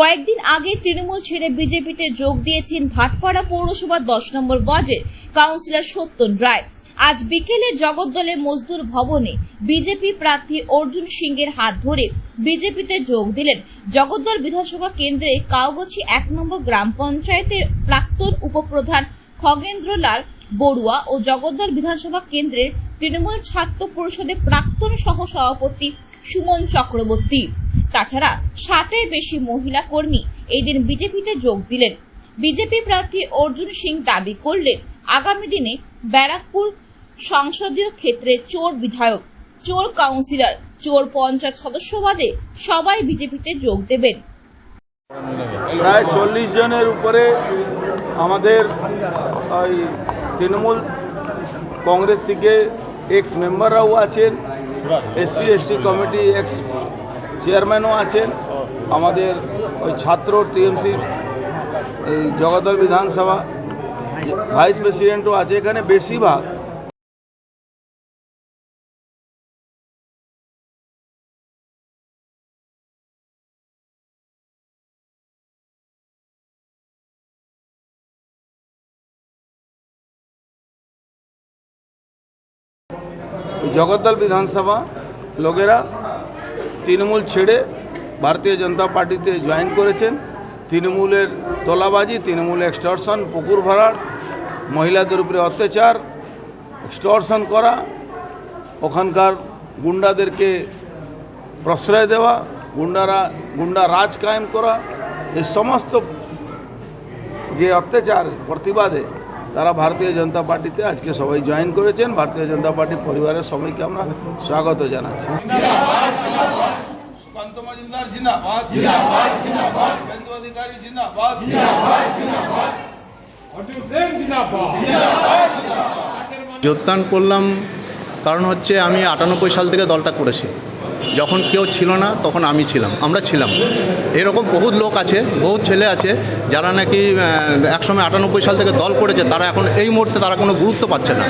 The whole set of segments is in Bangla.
কয়েকদিন আগে তৃণমূল ছেড়ে বিজেপিতে যোগ দিয়েছেন ভাটপাড়া পৌরসভার দশ নম্বর ওয়ার্ডের কাউন্সিলর সত্যন রায়। আজ বিকেলে জগদ্দলে মজদুর ভবনে বিজেপি প্রার্থী অর্জুন সিংয়ের হাত ধরে বিজেপিতে যোগ দিলেন। জগদ্দল বিধানসভা কেন্দ্রে কাউগছি এক নম্বর গ্রাম পঞ্চায়েতের প্রাক্তন উপপ্রধান খগেন্দ্র লাল বড়ুয়া ও জগদ্দল বিধানসভা কেন্দ্রের তৃণমূল ছাত্র পরিষদের প্রাক্তন সহ সভাপতি সুমন চক্রবর্তী। তাছাড়া ষাটের বেশি মহিলা কর্মী এই দিন বিজেপিতে যোগ দিলেন। বিজেপি প্রার্থী অর্জুন সিং দাবি করলেন আগামী দিনে ব্যারাকপুর সংসদীয় ক্ষেত্রে চোর বিধায়ক, চোর কাউন্সিলর, চোর পঞ্চায়েত সদস্য বাদে সবাই বিজেপিতে যোগ দেবেন। প্রায় চল্লিশ জনের উপরে আমাদের, ওই তৃণমূল কংগ্রেস থেকে এক্স মেম্বাররাও আছেন, এসসি, এসটি কমিটি এক্স চেয়ারম্যানও আছেন, আমাদের ওই ছাত্র টিএমসি, এই জগদ্দল বিধানসভা, ভাইস প্রেসিডেন্টও আছে এখানে বেশিরভাগ। জগদ্দল বিধানসভা, লোকেরা তৃণমূল ছেড়ে ভারতীয় জনতা পার্টিতে জয়েন করেছেন। তৃণমূলের তোলাবাজি, তৃণমূল এক্সটর্শন পুকুর ভরাট, মহিলাদের উপরে অত্যাচার এক্সটর্শন করা, ওখানকার গুন্ডাদেরকে প্রশ্রয় দেওয়া, গুন্ডারা, গুন্ডা রাজ কায়েম করা, এই সমস্ত যে অত্যাচার, প্রতিবাদে তারা ভারতীয় জনতা পার্টিতে আজকে সবাই জয়েন করেছেন। ভারতীয় জনতা পার্টি পরিবারের সবাইকে আমরা স্বাগত জানাচ্ছি। সুকান্ত মজুমদার জিন্দাবাদ জিন্দাবাদ জিন্দাবাদ কেন্দ্র অধিকারী জিন্দাবাদ অর্জুন জিন্দাবাদ যোগদান করলাম কারণ হচ্ছে আমি আটানব্বই সাল থেকে দলটা করেছি। যখন কেউ ছিল না তখন আমি ছিলাম আমরা ছিলাম। এরকম বহুত লোক আছে বহুত ছেলে আছে যারা নাকি একসময় আটানব্বই সাল থেকে দল করেছে তারা এখন এই মুহূর্তে তারা কোনো গুরুত্ব পাচ্ছে না।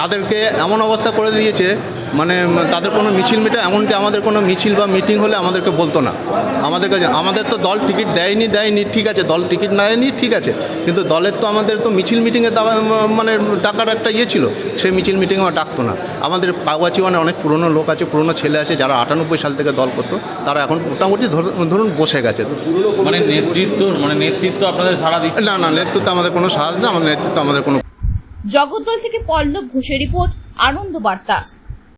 তাদেরকে এমন অবস্থা করে দিয়েছে মানে তাদের কোনো মিছিল মিটে এমনকি আমাদের কোনো মিছিল বা মিটিং হলে আমাদেরকে বলতো না। আমাদের কাছে আমাদের তো দল টিকিট দেয়নি দেয়নি ঠিক আছে দল টিকিট নেয়নি ঠিক আছে। কিন্তু দলের তো আমাদের তো মিছিল মিটিংয়ে দাওয়া মানে টাকার একটা ইয়ে ছিল সেই মিছিল মিটিংয়ে আমার ডাকতো না। আমাদের কাগজি মানে অনেক পুরনো লোক আছে পুরনো ছেলে আছে যারা আটানব্বই সাল থেকে দল করতো তারা এখন মোটামুটি ধরুন- ধরুন বসে গেছে। মানে নেতৃত্ব মানে নেতৃত্ব আপনাদের সারা দিচ্ছে? না না নেতৃত্ব আমাদের কোনো সাহায্য নেই আমাদের নেতৃত্ব আমাদের কোনো জগদ্দল থেকে পল্লব ঘোষের রিপোর্ট আনন্দ বার্তা।